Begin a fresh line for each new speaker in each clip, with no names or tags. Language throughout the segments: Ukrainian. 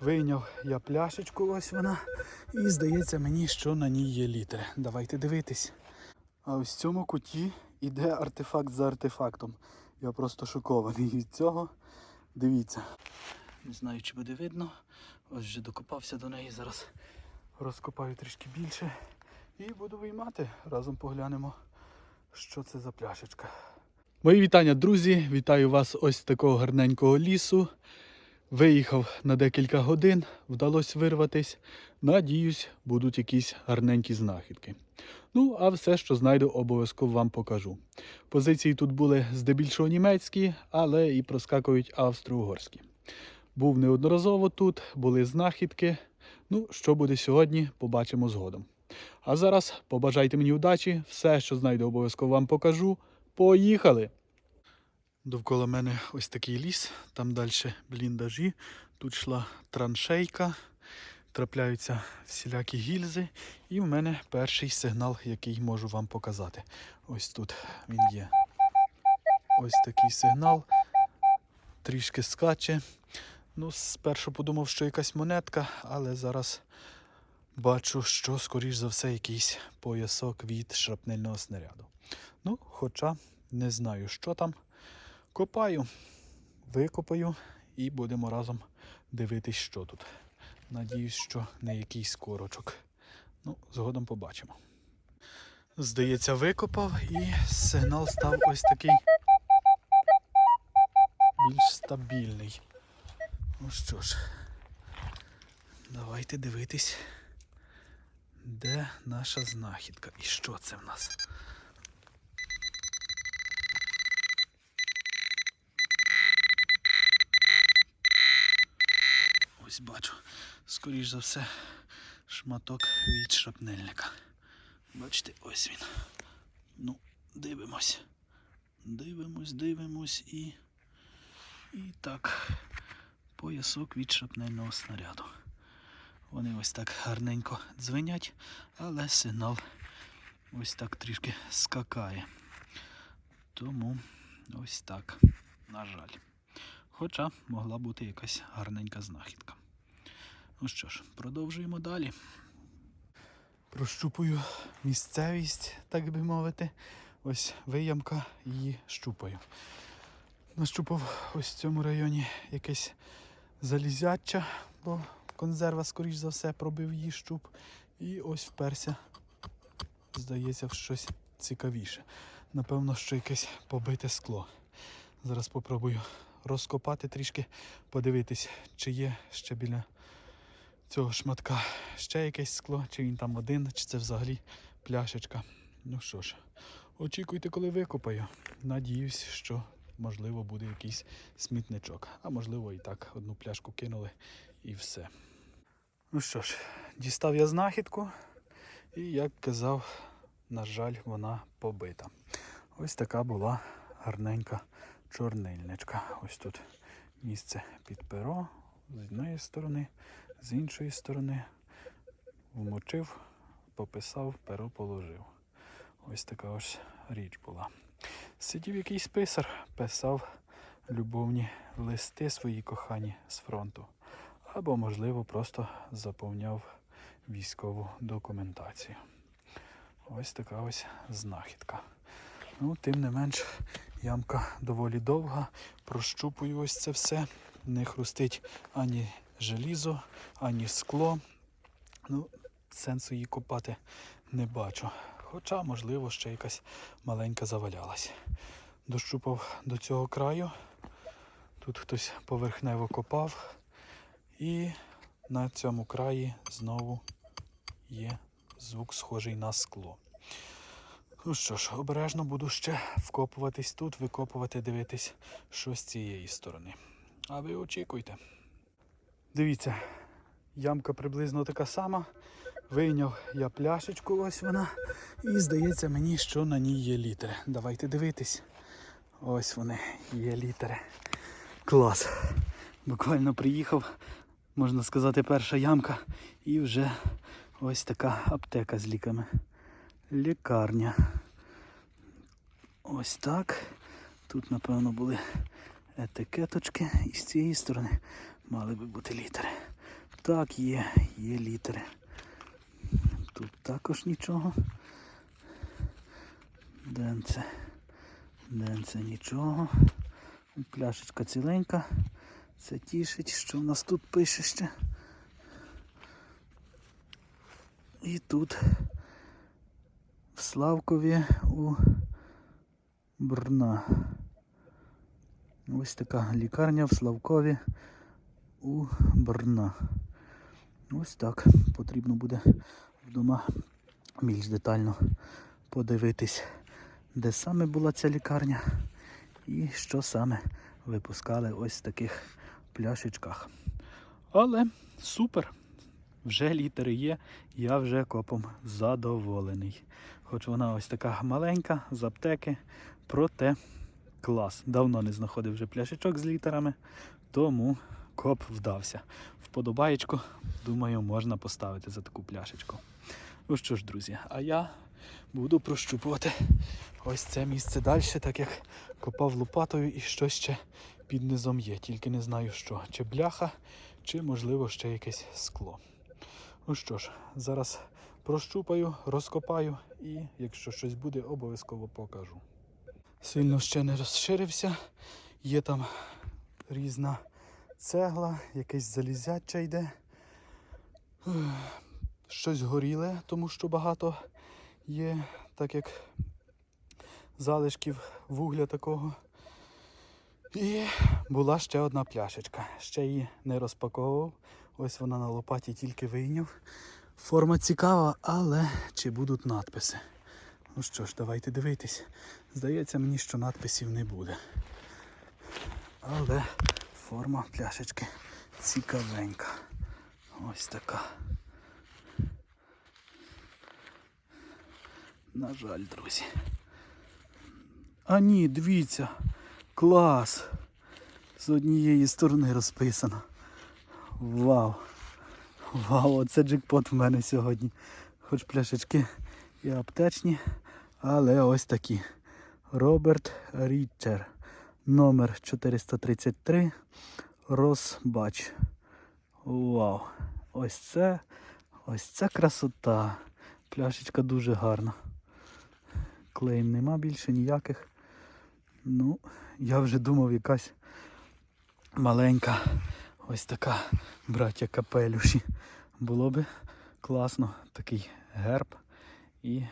Вийняв я пляшечку, ось вона. І здається мені, що на ній є літери. Давайте дивитись. А ось в цьому куті іде артефакт за артефактом. Я просто шокований від цього. Дивіться. Не знаю, чи буде видно. Ось вже докопався до неї. Зараз розкопаю трішки більше. І буду виймати. Разом поглянемо, що це за пляшечка. Мої вітання, друзі! Вітаю вас ось з такого гарненького лісу. Виїхав на декілька годин, вдалося вирватись. Надіюсь, будуть якісь гарненькі знахідки. Ну, а все, що знайду, обов'язково вам покажу. Позиції тут були здебільшого німецькі, але і проскакують австро-угорські. Був неодноразово тут, були знахідки. Ну, що буде сьогодні, побачимо згодом. А зараз побажайте мені удачі, все, що знайду, обов'язково вам покажу. Поїхали! Довкола мене ось такий ліс, там далі бліндажі, тут йшла траншейка, трапляються всілякі гільзи, і в мене перший сигнал, який можу вам показати. Ось тут він є. Ось такий сигнал, трішки скаче. Ну, спершу подумав, що якась монетка, але зараз бачу, що, скоріш за все, якийсь поясок від шрапнельного снаряду. Ну, хоча не знаю, що там. Копаю, викопаю і будемо разом дивитись, що тут. Надіюсь, що не якийсь корочок. Ну, згодом побачимо. Здається, викопав і сигнал став ось такий більш стабільний. Ну що ж, давайте дивитись, де наша знахідка і що це в нас. Ось бачу, скоріш за все, шматок від шрапнельника. Бачите, ось він. Ну, дивимось. Дивимось, дивимось і. І так. Поясок від шрапнельного снаряду. Вони ось так гарненько дзвенять, але сигнал ось так трішки скакає. Тому ось так, на жаль. Хоча могла бути якась гарненька знахідка. Ну що ж, продовжуємо далі. Прощупую місцевість, так би мовити. Ось виямка її щупаю. Нащупав ось в цьому районі якесь залізяча, бо консерва, скоріш за все, пробив її щуп. І ось вперся, здається, в щось цікавіше. Напевно, що якесь побите скло. Зараз спробую розкопати трішки, подивитись, чи є ще біля цього шматка ще якесь скло, чи він там один, чи це взагалі пляшечка. Ну що ж, очікуйте, коли викопаю. Надіюсь, що можливо буде якийсь смітничок. А можливо і так, одну пляшку кинули і все. Ну що ж, дістав я знахідку, і як казав, на жаль, вона побита. Ось така була гарненька чорнильничка. Ось тут місце під перо з однієї сторони, з іншої сторони. Вмочив, пописав, перо положив. Ось така ось річ була. Сидів якийсь писар, писав любовні листи свої кохані з фронту. Або, можливо, просто заповняв військову документацію. Ось така ось знахідка. Ну, тим не менш, ямка доволі довга. Прощупую ось це все. Не хрустить ані желізо, ані скло. Ну, сенсу її копати не бачу. Хоча, можливо, ще якась маленька завалялась. Дощупав до цього краю. Тут хтось поверхнево копав. І на цьому краї знову є звук схожий на скло. Ну що ж, обережно буду ще вкопуватись тут, викопувати, дивитись, що з цієї сторони. А ви очікуйте. Дивіться, ямка приблизно така сама. Вийняв я пляшечку, ось вона. І здається мені, що на ній є літери. Давайте дивитись. Ось вони, є літери. Клас. Буквально приїхав, можна сказати, перша ямка. І вже ось така аптека з ліками. Лікарня. Ось так. Тут, напевно, були етикеточки. І з цієї сторони мали би бути літери. Так, є, є літери. Тут також нічого. Денце. Денце нічого. Пляшечка ціленька. Це тішить, що в нас тут пише ще. І тут в Славкові у Брна. Ось така лікарня в Славкові у Брна. Ось так. Потрібно буде вдома більш детально подивитись, де саме була ця лікарня і що саме випускали ось в таких пляшечках. Але супер! Вже літери є, я вже копом задоволений. Хоч вона ось така маленька з аптеки, проте клас. Давно не знаходив вже пляшечок з літерами, тому коп вдався. Вподобаєчку, думаю, можна поставити за таку пляшечку. Ну що ж, друзі, а я буду прощупувати ось це місце далі, так як копав лопатою і що ще під низом є. Тільки не знаю що. Чи бляха, чи можливо ще якесь скло. Ну що ж, зараз прощупаю, розкопаю і якщо щось буде, обов'язково покажу. Сильно ще не розширився. Є там різна цегла, якесь залізяча йде. Щось горіле, тому що багато є, так як залишків вугля такого. І була ще одна пляшечка. Ще її не розпаковував. Ось вона на лопаті тільки вийняв. Форма цікава, але чи будуть надписи? Ну що ж, давайте дивитись. Здається мені, що надписів не буде. Але форма пляшечки цікавенька. Ось така. На жаль, друзі. А ні, дивіться, клас. З однієї сторони розписано. Вау! Вау, оце джекпот в мене сьогодні. Хоч пляшечки і аптечні, але ось такі. Роберт Річер. Номер 433. Розбач. Вау! Ось це, ось це красота. Пляшечка дуже гарна. Клеїм нема більше ніяких. Ну, я вже думав якась маленька ось така браття капелюші. Було би класно такий герб і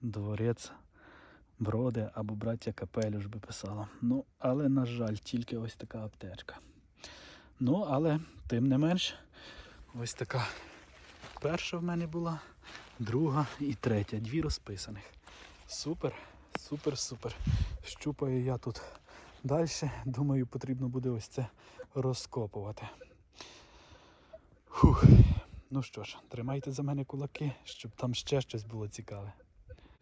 дворець броди або браття капелюш би писала. Ну, але, на жаль, тільки ось така аптечка. Ну, але тим не менш, ось така перша в мене була, друга і третя. Дві розписаних. Супер, супер, супер. Щупаю я тут далі. Думаю, потрібно буде ось це розкопувати. Фух. Ну що ж, тримайте за мене кулаки, щоб там ще щось було цікаве.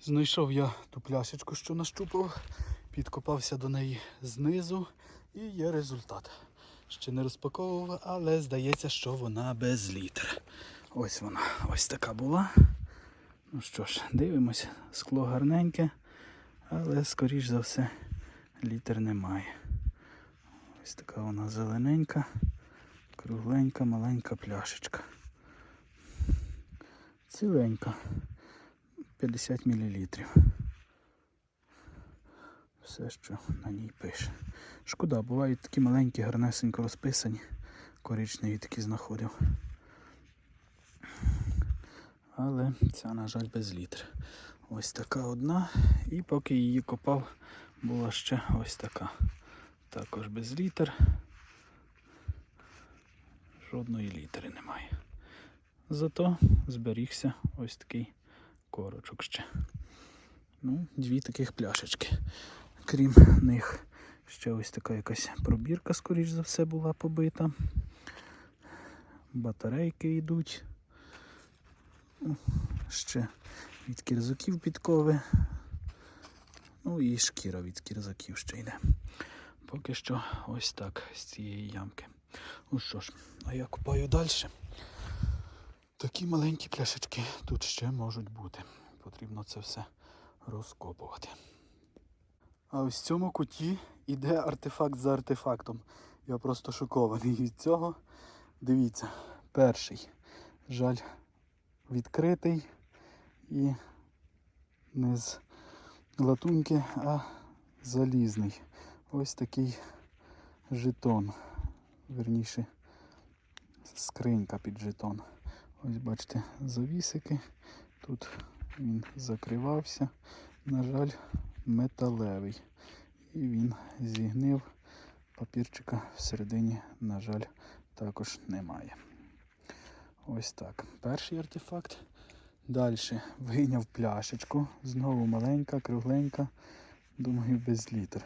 Знайшов я ту пляшечку, що нащупав, підкопався до неї знизу і є результат. Ще не розпаковував, але здається, що вона без літр. Ось вона, ось така була. Ну що ж, дивимося, скло гарненьке, але скоріш за все літер немає. Ось така вона зелененька, кругленька, маленька пляшечка. Ціленька. 50 мл. Все, що на ній пише. Шкода, бувають такі маленькі, гарнесенько розписані. Коричневі такі знаходив. Але ця, на жаль, без літр. Ось така одна. І поки її копав, була ще ось така. Також без літер. Жодної літери немає. Зато зберігся ось такий корочок ще. Ну, дві таких пляшечки. Крім них, ще ось така якась пробірка, скоріш за все, була побита. Батарейки йдуть. Ще від кірзаків підкови. Ну і шкіра від кірзаків ще йде. Поки що ось так з цієї ямки. Ну що ж, а я купаю далі. Такі маленькі пляшечки тут ще можуть бути. Потрібно це все розкопувати. А ось в цьому куті іде артефакт за артефактом. Я просто шокований від цього. Дивіться, перший. Жаль, відкритий і не з латуньки, а залізний. Ось такий жетон. Верніше, скринька під жетон. Ось бачите, завісики. Тут він закривався. На жаль, металевий. І він зігнив. Папірчика всередині, на жаль, також немає. Ось так. Перший артефакт. Далі вийняв пляшечку. Знову маленька, кругленька. Думаю, без літр.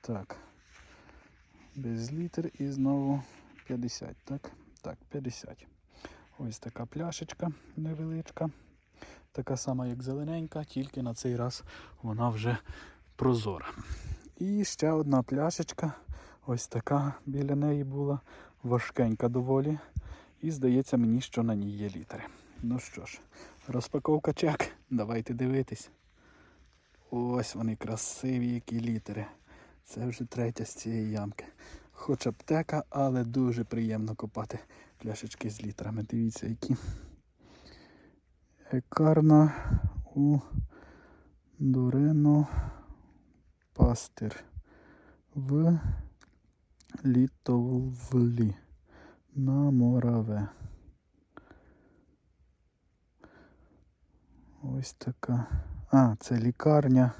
Так. Без літр і знову 50, так? Так, 50. Ось така пляшечка невеличка. Така сама, як зелененька, тільки на цей раз вона вже прозора. І ще одна пляшечка. Ось така біля неї була. Важкенька доволі. І здається мені, що на ній є літери. Ну що ж, розпаковка чек. Давайте дивитись. Ось вони красиві, які літери. Це вже третя з цієї ямки. Хоч аптека, але дуже приємно копати пляшечки з літрами. Дивіться, які. Екарна у Дурено Пастир в Літовлі на Мораве. Ось така. А, це лікарня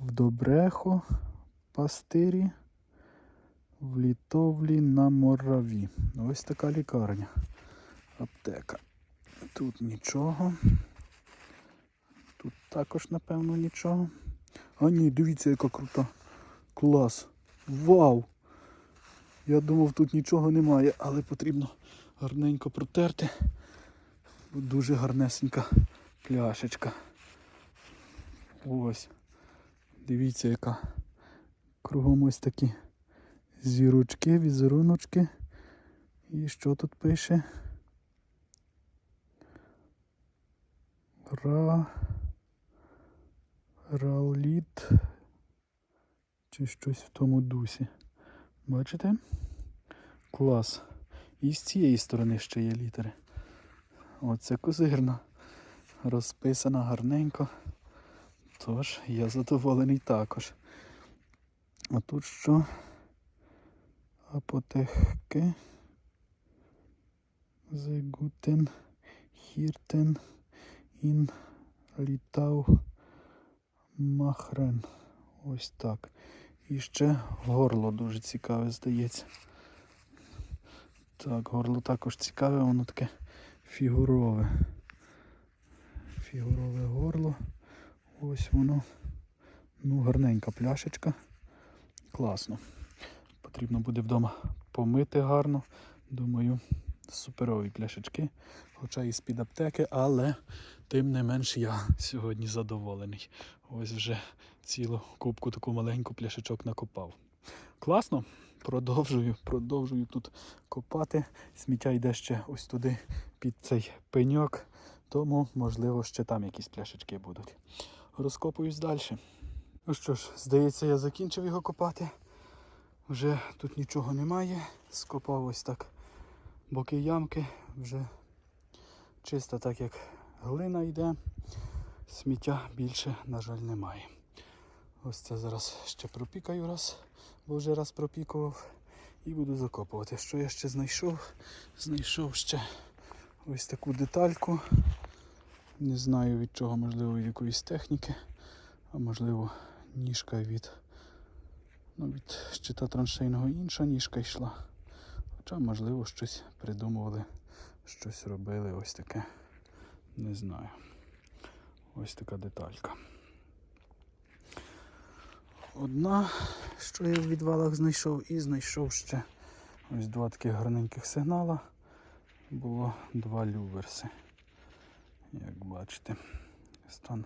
в Добрехо, Пастирі, в Літовлі на Мораві. Ось така лікарня. Аптека. Тут нічого. Тут також, напевно, нічого. А ні, дивіться, яка крута. Клас. Вау! Я думав, тут нічого немає, але потрібно гарненько протерти. Дуже гарнесенька пляшечка. Ось. Дивіться, яка. Кругом ось такі зірочки, візеруночки. І що тут пише? Ра... Раліт. Чи щось в тому дусі. Бачите? Клас. І з цієї сторони ще є літери. Оце козирна. Розписана гарненько. Тож, я задоволений також. А тут що? Апотехки. Зегутен. Хіртен. Ін літав махрен. Ось так. І ще горло дуже цікаве, здається. Так, горло також цікаве, воно таке фігурове. Фігурове горло. Ось воно. Ну, гарненька пляшечка. Класно. Потрібно буде вдома помити гарно. Думаю, суперові пляшечки. Хоча і з-під аптеки, але тим не менш я сьогодні задоволений. Ось вже цілу кубку таку маленьку пляшечок накопав. Класно. Продовжую, продовжую тут копати. Сміття йде ще ось туди під цей пеньок, тому, можливо, ще там якісь пляшечки будуть. Розкопуюсь далі. Ну що ж, здається, я закінчив його копати. Вже тут нічого немає. Скопав ось так боки ямки. Вже чисто так, як глина йде. Сміття більше, на жаль, немає. Ось це зараз ще пропікаю раз, бо вже раз пропікував. І буду закопувати. Що я ще знайшов? Знайшов ще ось таку детальку. Не знаю від чого, можливо, від якоїсь техніки, а можливо, ніжка від, ну, від щита траншейного інша ніжка йшла. Хоча, можливо, щось придумували, щось робили ось таке. Не знаю. Ось така деталька. Одна, що я в відвалах знайшов, і знайшов ще ось два таких гарненьких сигнала. Було два люверси. Як бачите, стан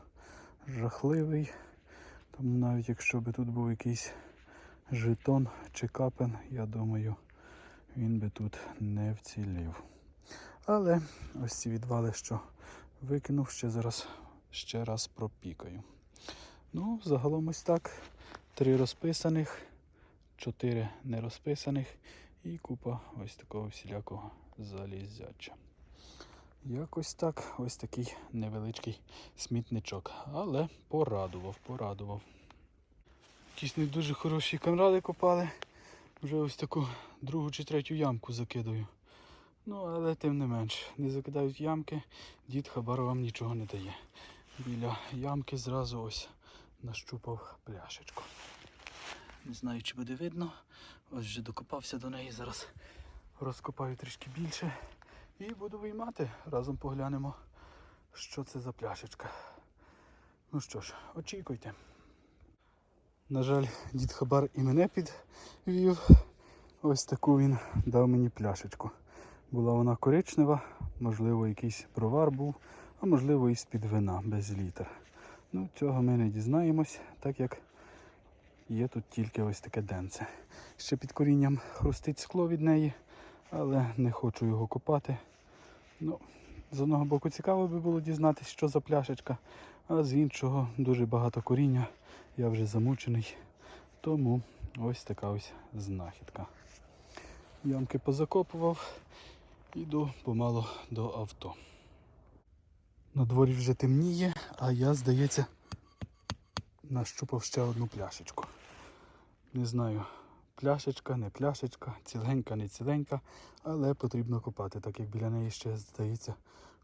жахливий. Тому навіть якщо би тут був якийсь жетон чи капен, я думаю, він би тут не вцілів. Але ось ці відвали, що викинув, ще зараз ще раз пропікаю. Ну, загалом ось так. Три розписаних, чотири не розписаних і купа ось такого всілякого залізяча. Якось так, ось такий невеличкий смітничок. Але порадував, порадував. Якісь не дуже хороші камради копали. Вже ось таку другу чи третю ямку закидаю. Ну, але тим не менш, не закидають ямки, дід хабар вам нічого не дає. Біля ямки зразу ось нащупав пляшечку. Не знаю, чи буде видно. Ось вже докопався до неї. Зараз розкопаю трішки більше і буду виймати. Разом поглянемо, що це за пляшечка. Ну що ж, очікуйте. На жаль, дід Хабар і мене підвів. Ось таку він дав мені пляшечку. Була вона коричнева, можливо, якийсь провар був, а можливо і з-під вина без літер. Ну, цього ми не дізнаємось, так як є тут тільки ось таке денце. Ще під корінням хрустить скло від неї, але не хочу його копати. Ну, з одного боку цікаво би було дізнатися, що за пляшечка, а з іншого дуже багато коріння. Я вже замучений. Тому ось така ось знахідка. Ямки позакопував, іду помало до авто. На дворі вже темніє, а я, здається, нащупав ще одну пляшечку. Не знаю, пляшечка, не пляшечка, ціленька, не ціленька, але потрібно копати, так як біля неї ще, здається,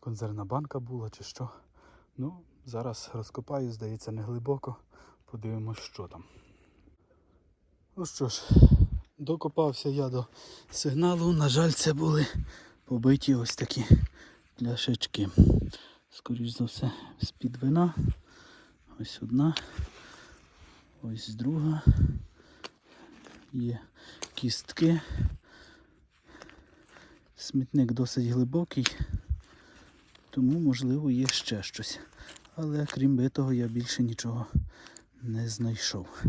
консервна банка була чи що. Ну, зараз розкопаю, здається, не глибоко. Подивимось, що там. Ну що ж, докопався я до сигналу. На жаль, це були побиті ось такі пляшечки. Скоріш за все, з-під вина. Ось одна, ось друга. Є кістки. Смітник досить глибокий, тому, можливо, є ще щось. Але крім битого, я більше нічого не знайшов.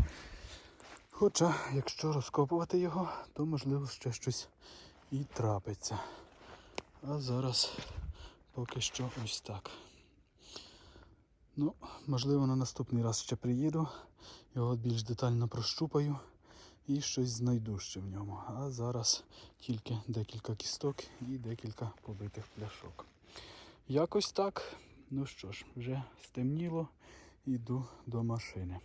Хоча, якщо розкопувати його, то можливо ще щось і трапиться. А зараз поки що ось так. Ну, можливо, на наступний раз ще приїду, його більш детально прощупаю і щось знайду ще в ньому. А зараз тільки декілька кісток і декілька побитих пляшок. Якось так. Ну що ж, вже стемніло, іду до машини.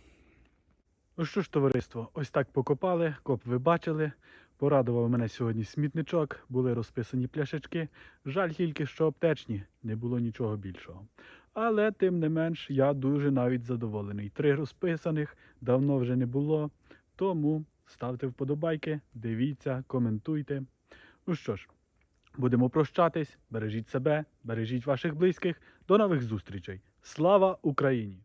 Ну що ж, товариство, ось так покопали, коп ви бачили. Порадував мене сьогодні смітничок, були розписані пляшечки. Жаль тільки, що аптечні, не було нічого більшого. Але тим не менш, я дуже навіть задоволений. Три розписаних давно вже не було. Тому ставте вподобайки, дивіться, коментуйте. Ну що ж, будемо прощатись. Бережіть себе, бережіть ваших близьких. До нових зустрічей. Слава Україні!